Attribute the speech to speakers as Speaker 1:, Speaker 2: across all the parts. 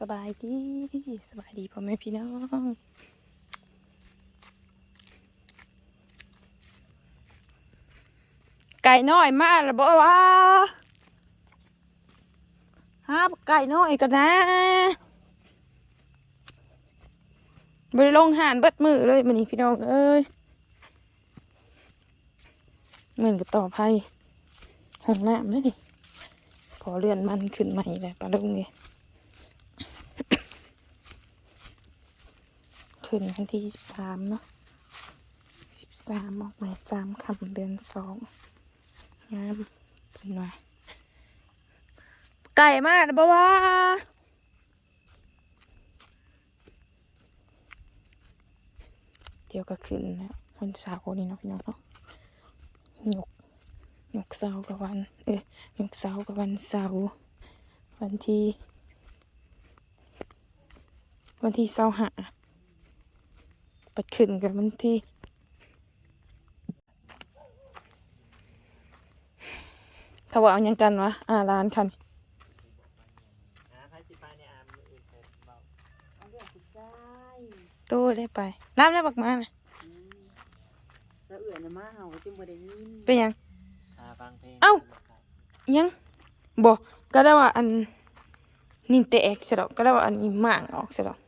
Speaker 1: สบายดีสบายดีพ่อแม่พี่น้องไก่น้อยมากแล้วบอกว่าฮะไก่น้อยกันนะบริลงหานเบิดมือเลยมันนี่พี่น้องเอ้ยเหมือนกับต่อไพ่ห้องน้ำเลยนี่พอเลื่อนมันขึ้นใหม่เลยปลาลุงเนี่ย ขึ้นวันที่สิบสามเนาะสิบสามออกหมายสามคำเดือนสองงามเป็นว่าไก่มากนะบ่ว่าเดี๋ยวก็ขึ้นนะวันเสาร์นี่เนาะพี่น้องเนาะหยกหยกเสาร์กับวัน เอ้ยหยกเสาร์กับวันเสาร์วันที่ วันที่เสาร์หา ไปขึ้นกันวันที่เขาว่าเอาหยังกันวะอ่าร้านคัน
Speaker 2: หาใครสิไปในอามมืออื่นผมเบา
Speaker 3: เอาเรื่องสุดท้าย
Speaker 1: ตู้ได้ไปรับแล้วบักมานะ
Speaker 3: อืมแล้วเอื่อยนะมาเฮาก็จึงบ่ได้ยิน
Speaker 1: เป็นหยัง
Speaker 2: หาฟังเพลง
Speaker 1: เอ้าอิหยังบอกก็ได้ว่าอันนินเตกสะดอกก็ได้ว่าอันนี้หมางออกสะดอก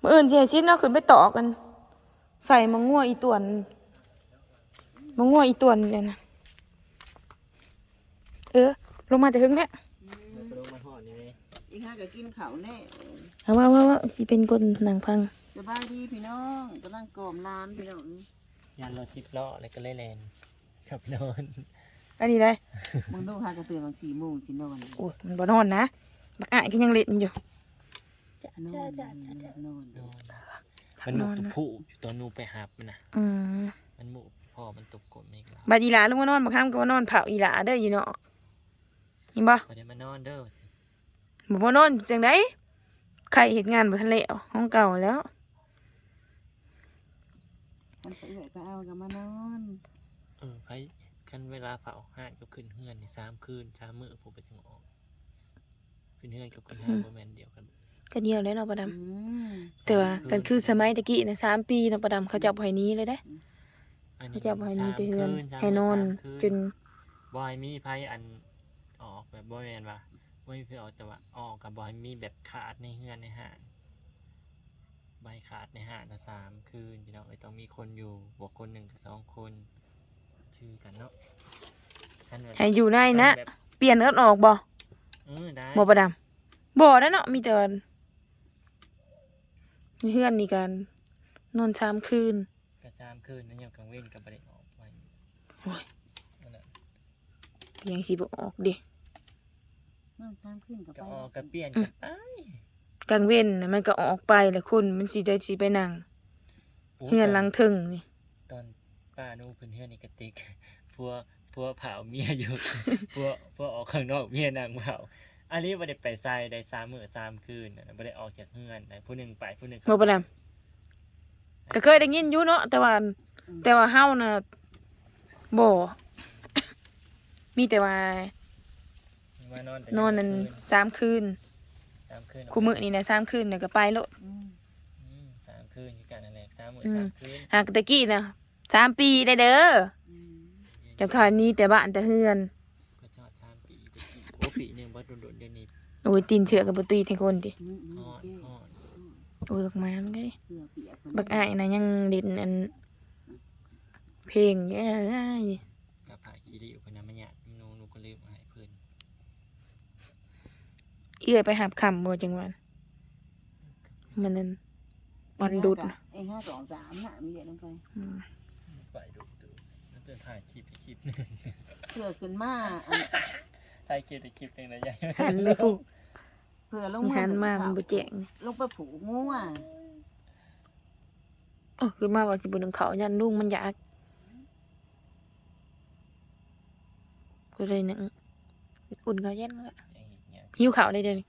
Speaker 1: มื่ออื่นเสียชิดเนาะขึ้นไปต่อกัน ใส่มะง่วอีตวนมะง่วอีตวนเนี่ยนะเออ ลงมาแต่ถึงแล้ว
Speaker 2: เราไปลงมาหอดนี่ไหม
Speaker 3: อีกห้าก็กินข้าวแน่
Speaker 1: เอาว่าว่าว่าสิเป็นคนหนังพัง
Speaker 3: สบายดีพี่น้องกำลังกล่อมร้านพี่น้อง
Speaker 2: ยันรถจิบล้อแล้วก็เลยแลนขับนอน
Speaker 1: อันนี้ได้
Speaker 3: มึงดูหาก็ตื่นบาง4โมงสินอน
Speaker 1: โอ้ยมันบ่นอนนะบักอะก็ยังเล่นอยู่
Speaker 3: จะนอนนอน
Speaker 2: นอนมันหนุกผู้อยู่ตอนหนูไปหับมันนะ
Speaker 1: อืม
Speaker 2: มันหมุพ่อมันตกกลมอีกแล้ว
Speaker 1: บัดอีหลาลงมานอนบักข้ามก็มานอนเผาอีหลาเด้ออยู่นอกเห็นบ่
Speaker 2: พอได้มานอนเด้อสิ
Speaker 1: บ่มานอนจังไดใครเฮ็ดงานบ่ทันแล้วห้องเก่าแล้ว
Speaker 3: มันไปเอื่อยก็เอาก็มานอน
Speaker 2: เออไผกันเวลาเผาห้านก็ขึ้นเฮือนนี่สามคืนสามมื้อผมไปถึงออกขึ้นเฮือนกับขึ้นห้านบ่แม่นเดียวกัน
Speaker 1: ก็เดียวแล้วเนาะประดำ
Speaker 3: อืม
Speaker 1: แต่ว่ากันคือสมัยตะกี้น่ะ3ปีเนาะประดำเขาจับให้หนี้เลยเด้
Speaker 2: อัน
Speaker 1: เขา
Speaker 2: นี้
Speaker 1: จับให้หนี้แต่เฮือน
Speaker 2: สามคืสาม
Speaker 1: ให้นอน
Speaker 2: สามคื
Speaker 1: จน
Speaker 2: บอยมีไผอันออกแบบบ่แม่นว่าบ่มีไผออกแต่ว่าออกกับบอยมีแบบขาดในเฮือนในห้างใบขาดในห้างนะสามคืนพี่น้องเอ้ยต้องมีคนอยู่บวกคนหนึ่งกับสองคนชื่อกันเนาะท่านว่า
Speaker 1: ให้อยู่ในนะ
Speaker 2: แบบ
Speaker 1: เปลี่ยนกันออกบ่
Speaker 2: เออได้
Speaker 1: บ่ประดำบ่ได้เนาะมีแต่ว่า เฮือนนี่กัน นอนชามคืน
Speaker 2: กระจามคืนนั้นยังกลางเว้นกับประเด็นออกไป
Speaker 1: โอ้ย
Speaker 2: นั่นน่ะ
Speaker 1: ยังสิบ่ออกเดิ
Speaker 3: นอนช้างขึ้นกับ
Speaker 2: ก็
Speaker 3: ไป
Speaker 2: ออกกับเปลี่ยนกันไป
Speaker 1: กลางเว้นน่ะมันก็ออกไปแหละคุณมันสิได้สิไปนั่ง
Speaker 2: โอ้
Speaker 1: เฮือนหลังถึงนี่
Speaker 2: ตอนป้านูเพิ่นเฮือนนี่กระติกพัวพัวเผาเมียอยู่ พัวพัวออกข้างนอกเมียนางเผา อันนี้บ่ได้ไปใส่ได้สามมื้อสามคืนน่ะบ่ได้ออกจากเฮือนได้ผู้หนึงไปผู้หนึง
Speaker 1: บ่ประดำก็เคยได้ยินอยู่เนาะแต่ว่าแต่ว่าเฮาน่ะบ่ มีแต่ว่า
Speaker 2: มานอนแต่
Speaker 1: นอนนั่น
Speaker 2: คื
Speaker 1: สามคืน
Speaker 2: สามคืน
Speaker 1: คู่มื้อนี่นะสามคืนน่ะก็ไปโลด
Speaker 3: อืม
Speaker 2: อืมสามคืนคือกันนั่นแหละสามมื้อ
Speaker 1: อืม
Speaker 2: สามคืน
Speaker 1: หากตะกี้น่ะสามปีได้เด้อ
Speaker 3: อืม
Speaker 1: จังครนี้แต่บ้านแต่เฮือน
Speaker 2: ก็ชอดสามปีตะ กี้โอ้ปีหนึงบ่โดนๆเดี๋ยวนี้
Speaker 1: โอ้ยตีนเชือกกับบ่ตีให้คนดิ
Speaker 3: อืมอืม
Speaker 2: ฮอ
Speaker 3: โอ
Speaker 2: ด
Speaker 3: เค
Speaker 2: ฮอด
Speaker 1: โอ้ยบักมามันได้
Speaker 3: เผื่อเปียกคน
Speaker 1: บักอ้ายน่ะยังเล่นอันเพลงเอ้ย
Speaker 2: กับผาคีริอยู่เพิ่นน่ะมันยากหนูหนูก็ลืมเอาให้เพิ่น
Speaker 1: เอื้อยไปหับคำบ่จังหวันมันนั่น วันดุด
Speaker 3: เอ้ห้าสองสามน่ะมีเด็กลงไป
Speaker 1: อืม
Speaker 2: ไปดูดูแล้วจะถ่ายคลิปให้คลิปหนึง
Speaker 3: เผื่อขึ้นมาอัน
Speaker 2: ถ่ายคลิปให้คลิปหนึงนะยาย
Speaker 1: หันไปผูก
Speaker 3: เผื่อลง
Speaker 1: หันมามันบ่แจ้งนี่
Speaker 3: ลงไปผูกงูอะ
Speaker 1: เออคือมาว่าสิบ่นึงเขายันลุงมันอยากก็เลยนึงอุ่นเขาเย็นแล้ว
Speaker 2: อย่างเงี้ย
Speaker 1: หิวข้าวได้เด้อนี่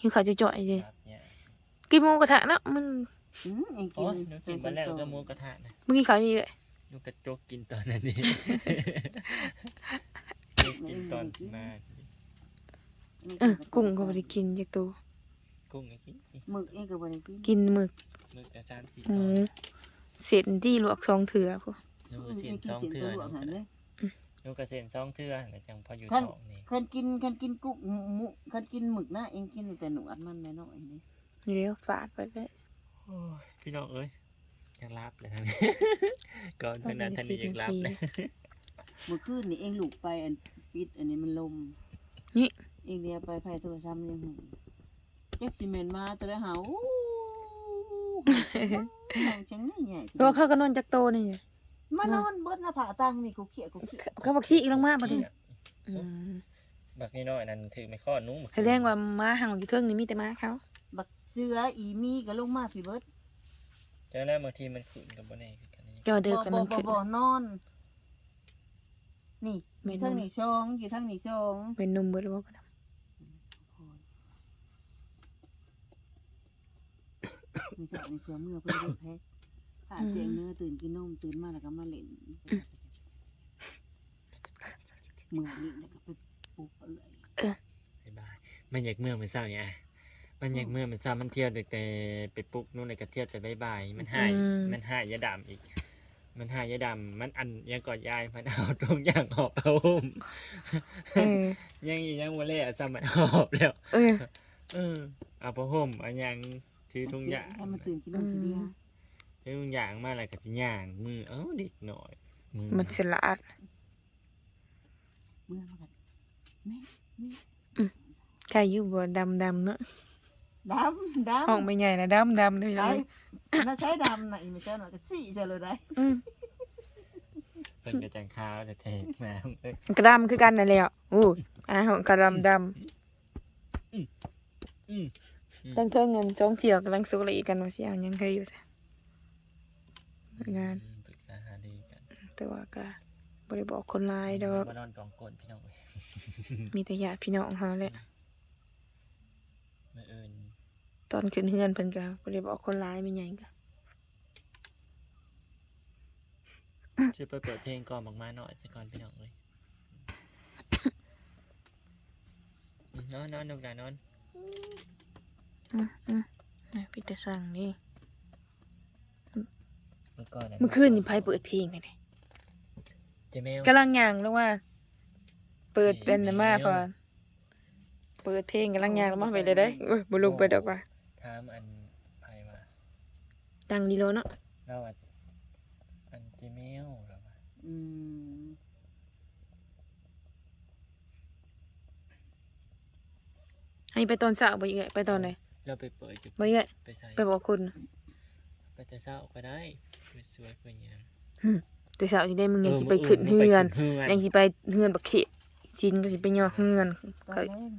Speaker 1: หิวข้าวจ่อยๆเด้อ
Speaker 2: ครับเนี่ย
Speaker 1: กินหมูกระทะเนาะมัน
Speaker 3: อืมเองกิ
Speaker 2: โอ้
Speaker 3: น
Speaker 2: ยหนูกินมาแล้วก็หมูกระทะนะ
Speaker 1: เมื่อกี้ข้าวเยอะ
Speaker 2: หนูกระจกกินตอนนั้นนี่
Speaker 1: ๆ
Speaker 2: กินตอนมา
Speaker 1: เออกุ้งก็บ่ได้กินจักตัว
Speaker 2: กุ้งก็กินสิ
Speaker 3: หมึกเองก็บ่ได้กิน
Speaker 1: กินหมึก
Speaker 2: มึกอาจารย์สิ
Speaker 1: หมูเสร็จที่ลวกสองเถื่อพวก
Speaker 2: นู
Speaker 3: เออ
Speaker 2: เสียน
Speaker 3: กิ
Speaker 2: ซ
Speaker 3: น
Speaker 2: อง
Speaker 3: เสียน
Speaker 2: เทื่
Speaker 3: ตั
Speaker 2: อ
Speaker 3: วหลวงหันเลย
Speaker 2: นูกระเซ็นซองเทื่อแล้วจังพออยู่
Speaker 3: คัน
Speaker 2: ท้องนี่
Speaker 3: คันกินคันกินกุ้งหมูคันกินหมึกนะเองกินแต่หนวดมันน้อยๆนี่
Speaker 1: เดี๋ยวฝาดไปเลย
Speaker 2: โอ้ยพี่น้องเอ้ยอยากรับเลยทางนี้ก่อนเพื่อนนั้นท่านนี้อยากรับเลย
Speaker 3: เมื่อคืนนี่เองลูกไปอันปิดอันนี้มันลม
Speaker 1: นี่
Speaker 3: เองเดียวไปไผโทรศัพท์มันยังหูแจ็คซีเมนมาแต่ละหาอู้ห่างจังนี่ใหญ่
Speaker 1: เพราะว่าเขาก็นอนจักโตนี่ไง
Speaker 3: มานอนเบิดหน้าผาตังนี่กูเขียกูเขีย
Speaker 1: เขาบักซี่อีกลงมาบ่ดิอืม
Speaker 2: บักน้อยๆนั่นถือไม่ข้อนุ่ม
Speaker 1: แสดงว่าม้าห่างอยู่เทิงนี่มีแต่ม้าเขา
Speaker 3: บักเสืออีมีก็ลงมาพี่เบิด
Speaker 2: เจอแล้วบางทีมันขืนกับบ่แน่คือกันนี่
Speaker 1: จอเดิกแล้วมัน
Speaker 3: บ่
Speaker 1: ขึ้น
Speaker 3: บ่บ่นอน นี่
Speaker 1: ไม่
Speaker 3: อยู่
Speaker 1: นอน
Speaker 3: ทางนี้ช่องอยู่ทางนี้ช่อง
Speaker 1: เป็นนมเบิดแล้วบ่ก็ได้
Speaker 3: มีสาวในเพื่อเมื่อเพื่อได้แพ็คผ่าเตียงเนื้อตื่นกินนมตื่นมาแล้วก็มาเล่นเมื่อเล่นแล้วก็ไปปลุกเอาเลย
Speaker 2: บ๊ายบายมันอยากเมื่อมันเศร้าเนี่ยอะมันอยากเมื่อมันเศร้ามันเที่ยวแต่แต่ไปปลุกนู่นเลยก็เที่ยวแต่บ๊ายบายมันหาย มันหายยาดำอีก มันหายยาดำมันอันยังกอดยายมันเอาตรงอย่างหอบเอาหุ้ม
Speaker 1: เออ
Speaker 2: ยังอีกยังวันแรกซ้ำมันหอบแล้ว
Speaker 1: เออ
Speaker 2: เออเอาผ้าห่มอันยังถือทุงยาง
Speaker 3: ให้มันตื่นกินนมทีเดียว
Speaker 2: ถือทุงยางมาอะไรกับสิย่างมือเอ้าเด็กหน่อยมือ
Speaker 1: มันฉลาด
Speaker 3: เมื่อมากันแม่แม่
Speaker 1: ใครอยู่บ่ดำดำๆเนาะ
Speaker 3: ดำดำ
Speaker 1: ห้องไม่ใหญ่นะดำดำๆเด้อ
Speaker 3: ได้
Speaker 1: เลย
Speaker 3: ถ้าใช้ดำน่ะอีไม่ใช่หน่อยก็สี่ใช่เลยได้
Speaker 1: อืม
Speaker 2: เพิ่นกระจังข้าวแต่เทมาเอ้ย
Speaker 1: กระดำคือกันนั่นแหละอู้อ่าของกระดำด
Speaker 2: อืมำ
Speaker 1: ตั้งเทิงเงินจองเที่ยวกำลังสุกเลยกันว่าสิเอาหยังเคยอยู่ซะงาน
Speaker 2: อืมปรึกษาหารือกัน
Speaker 1: แต่ว่าก็บ่ได้บอกคนร้ายดอก
Speaker 2: มานอนกองกลนพี่น้องเอ้ย
Speaker 1: มีแต่ญาติพี่น้องเฮาแหละ
Speaker 2: มื่อเอิญ
Speaker 1: ตอนขึ้นเฮือนเพิ่นก็บ่ได้บอกคนร้ายไม่ใหญ่ก็
Speaker 2: ช่วยไปเปิดเพลงก่อนบอกมาหน่อยสักก่อนพี่น้องเลยอืมนอนนอนนกดานอน
Speaker 1: อืมอืมอะพี่แต่สั่งนี่
Speaker 2: เมื่อก่อนะ
Speaker 1: เมื่อคืนนี่ไผเปิดเพลงเลยเด้
Speaker 2: เจเมล
Speaker 1: กำลังย่างลงว่า เปิดเป็นน่ะมาพอเปิดเพลงกำลังย่างลงมาไปเลยได้โอ้ยบ่ลงไปดอกว่า
Speaker 2: ถามอันไพมา
Speaker 1: ดังดีโลเนาะ
Speaker 2: เราอันอันเจเมลเราว่า
Speaker 3: อืม
Speaker 1: ให้ไปตอนเช้าบ่เอ้อยไปตอนไหน
Speaker 2: เราไปเปิดจุด
Speaker 1: บ่เอ้อย
Speaker 2: ไปใส่
Speaker 1: ไปบอกคุณ
Speaker 2: ไปแต่เช้าก็ได้ไปสวยไปหยัง
Speaker 1: แต่เช้าสิได้มึงยังสิ
Speaker 2: ออ
Speaker 1: ไปขึ้น
Speaker 2: มื้
Speaker 1: เฮือน
Speaker 2: ไปขึ้นเฮือน
Speaker 1: ยังสิไปเฮือนบักเขะจินก็สิไปย่อเฮือน
Speaker 3: ตอน
Speaker 1: ก็
Speaker 3: แรก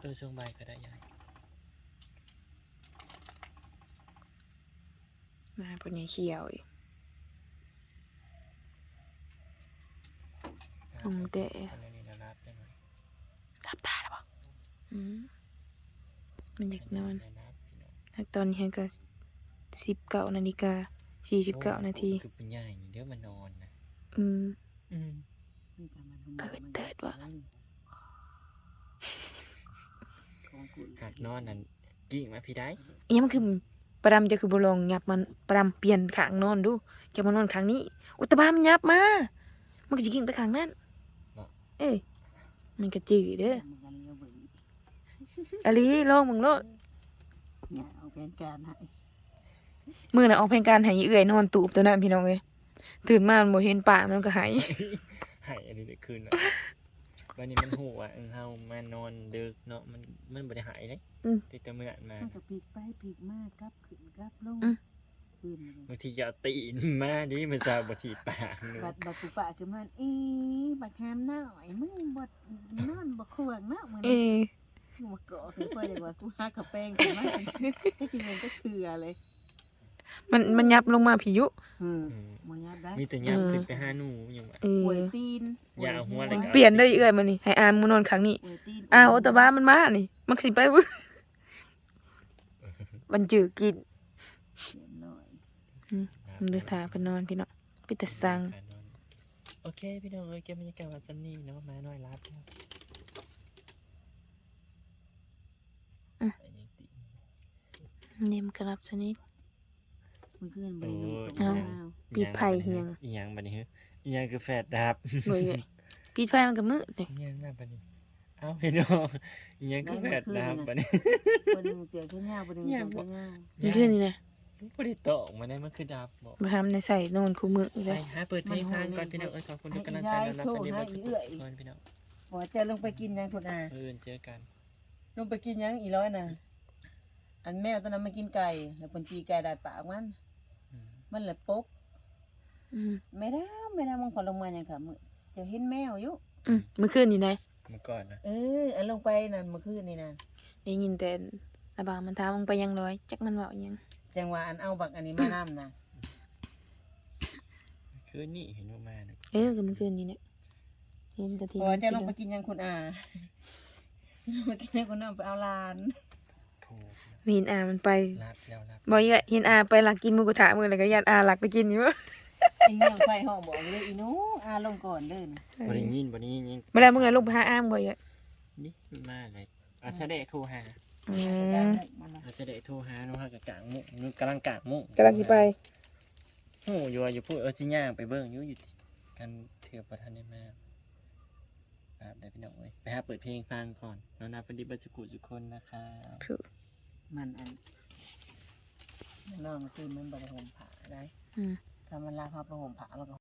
Speaker 2: เออช่วงบ่ายก็ได้ยา ย
Speaker 1: มาพวกนี้เขียวอีกอืมแต่
Speaker 2: อันนี้นะรับได้ไหม
Speaker 1: รับตาแล้วบ่อืมมันอยากนอน
Speaker 2: ได้รับพี่น้อง
Speaker 1: แล้วตอนนี้ก็19นาฬิกา49นาที
Speaker 2: คือเป็นใหญ่เดี๋ยวมานอนนะ
Speaker 1: อืม
Speaker 2: อืม
Speaker 3: นี่ก็มัน
Speaker 1: เปิดเติดว่ะ
Speaker 3: ของคุณ
Speaker 2: หากนอนนั่นกิ่งมาพี่ได้
Speaker 1: อีหยังมันคือ ประดำจะคือบ่ลองยับมันประดำเปลี่ยนขางนอนดูจะมานอนขางนี้ อุตบามันยับมา มันก็สิกิ่งไปขางนั้นเอ้ยมันก็จืดเด้อ
Speaker 3: มันกันเลี้ยวเบิ่ง
Speaker 1: อะลีลองมึงโลด
Speaker 3: เนี่ยเอาแผนการให้
Speaker 1: มือน่ะออกเพลงการให้เอื้อยนอนตูบตัวนั้นพี่น้องเอ้ยตื่นมามันบ่เห็นป่ามันก็หาย
Speaker 2: หายอันนี้ได้คืนแล้ ววันนี้มันหูอะเออเฮามานอนดึกเนาะมันมันบ่ได้หายเลย
Speaker 1: อืม
Speaker 2: ติดแตะเมื่อนมา
Speaker 3: มันก็พลิกไปพลิกมากลับขึ้นกลับลง
Speaker 1: อืม
Speaker 3: ขึ้นเลย
Speaker 2: บางทีจะเอาตีนมาดิมันซาบ่ทีปากหนู
Speaker 3: บัดบัดปุปะคือมันอีบัดแฮมหน้าไอ้มึงบัดนอนบัดขวางหน้ามึง
Speaker 1: เออ
Speaker 3: กูมาเกาะคือเพื่อจะว่ากูหากระแป้งกันมาก็กินเองก็เถื่อเลย
Speaker 1: มันมันยับลงมาพี่ยุ
Speaker 3: อืม
Speaker 2: อืม
Speaker 3: มยัดได้
Speaker 2: มีแต่ยามขึ้นไปหาหนูยังว่า
Speaker 1: เอ
Speaker 3: ป่
Speaker 1: อ
Speaker 3: วยตีน
Speaker 2: อย่าเอาหัวอะไรก็
Speaker 1: เปลี่ยนได้เอื้อยมานี่ให้อามมานอนข้างนี้
Speaker 3: ป่วยตีน
Speaker 1: อ้าวแต่ว่ามันมานี่ มันสิไปเบ่ มันจือกิน
Speaker 3: เปลี่ยนหน่อย
Speaker 1: มันเดือดถาไปนอนพี่เนาะพี่แต่สั่ง
Speaker 2: การนอนโอเคพี่น้องเอ้ยเก็บบรรยากาศวันจันนี้เนาะมาหน่อยรับแล้วไปยังติ
Speaker 1: เนมกระลับชนิด
Speaker 3: มันขึ้นบริโภค
Speaker 1: เอ้า
Speaker 3: ข้าว
Speaker 1: ปีไผ่เฮียง
Speaker 2: อีหยังบัดนี้เฮ้ยอีหยังคือแฟดดับ
Speaker 1: เบื่อปีไฟมันก็มืดเลย
Speaker 2: อีหยังน่ะบัดนี้เอ้าพี่น้องอีหยังคือแฟดดับบัดนี้
Speaker 3: คนหนึ่งเสียแค่เงาคนหนึ่งเสียแค่เงา
Speaker 1: นี่คือนี่นะ
Speaker 2: บ่ได้ตกมาได้มันคือดับบ่
Speaker 1: มาทำในใส่โนนคู่มืออีก
Speaker 2: ไป
Speaker 1: เลย
Speaker 2: หาเปิดเพลงฟังก่อนพี่น้องเอ้ยขอบคุณทุกกำลังใจแล้วรับฟังดีเบิดทุกคนพี่น้อง
Speaker 3: บอกจะลงไปกินยังคุณอา
Speaker 2: เอื่นเจอกัน
Speaker 3: ลงไปกินยังอีร้อยน่ะ อันแมวตอนนั้นมันกินไก่แล้วคนตีไก่ดาดปากมัน
Speaker 2: อื ม
Speaker 3: มันเลยปุ๊บ
Speaker 1: อืม
Speaker 3: ไม่ได้ไม่ได้มึงขอลงมาอย่างค่ะมึงจะเห็นแมวอยู่
Speaker 1: อืมเมื่อคืนนี่นะ
Speaker 2: เมื่อก่อนนะ
Speaker 3: เอออันลงไปนั่นเมื่อคืนนี่นะ
Speaker 1: ได้ยินแต่ระบางมันถามมึงไปยังร้อยจักมันเว่าอิหยัง
Speaker 3: จังหวะอันเอาบักอันนี้มาน้ำนะ
Speaker 2: คืนนี้เห็นว่ามานะ
Speaker 1: เออก็เมื่อคืนนี่เนี่ยเห็นกะทิ
Speaker 3: พอจะลงไปกินยังคุณอาลงไปกินยังคุณอาไปเอาลาน
Speaker 2: โถูก
Speaker 1: เห็นอามันไป
Speaker 2: รับแล้วรับ
Speaker 1: บอกอีกอะเห็นอาไปหลักกินหมูกระทะมือแล้วก็ยัดอาหลักไปกินอยู่วะ
Speaker 3: ไอ้เงี้ยไฟห้องบอกเลยอีหนูอาลงก่อนเด้อนะ
Speaker 2: บริยินบริยินยัง
Speaker 1: เมื่อไรมึงเลยลงไปหาอามบ่อยอะ
Speaker 2: นี่มาเลยอาชาเดะโทรหา
Speaker 1: อื
Speaker 3: แต่
Speaker 1: ม
Speaker 3: มันนะ
Speaker 2: อาชาเดะโทรหาน้องฮะกับกลางมุกนึกกำลังกลางมุก
Speaker 1: กำลังสิไป
Speaker 2: โอ้อยู่ว่าอยู่พูดเออสิย่างไปเบิ่งอยู่อยู่กันเถื่อประทันได้มากครับได้พี่น้องเลยไปหาเปิดเพลงฟังก่อนน้องนาฟันดีบัจจุกุทุกคนนะคะ
Speaker 3: มันอันมันนอนคืนมันบริโภคผ่าได้
Speaker 1: อืม
Speaker 3: ถ้ามันลาพาประหมผ่ามันก็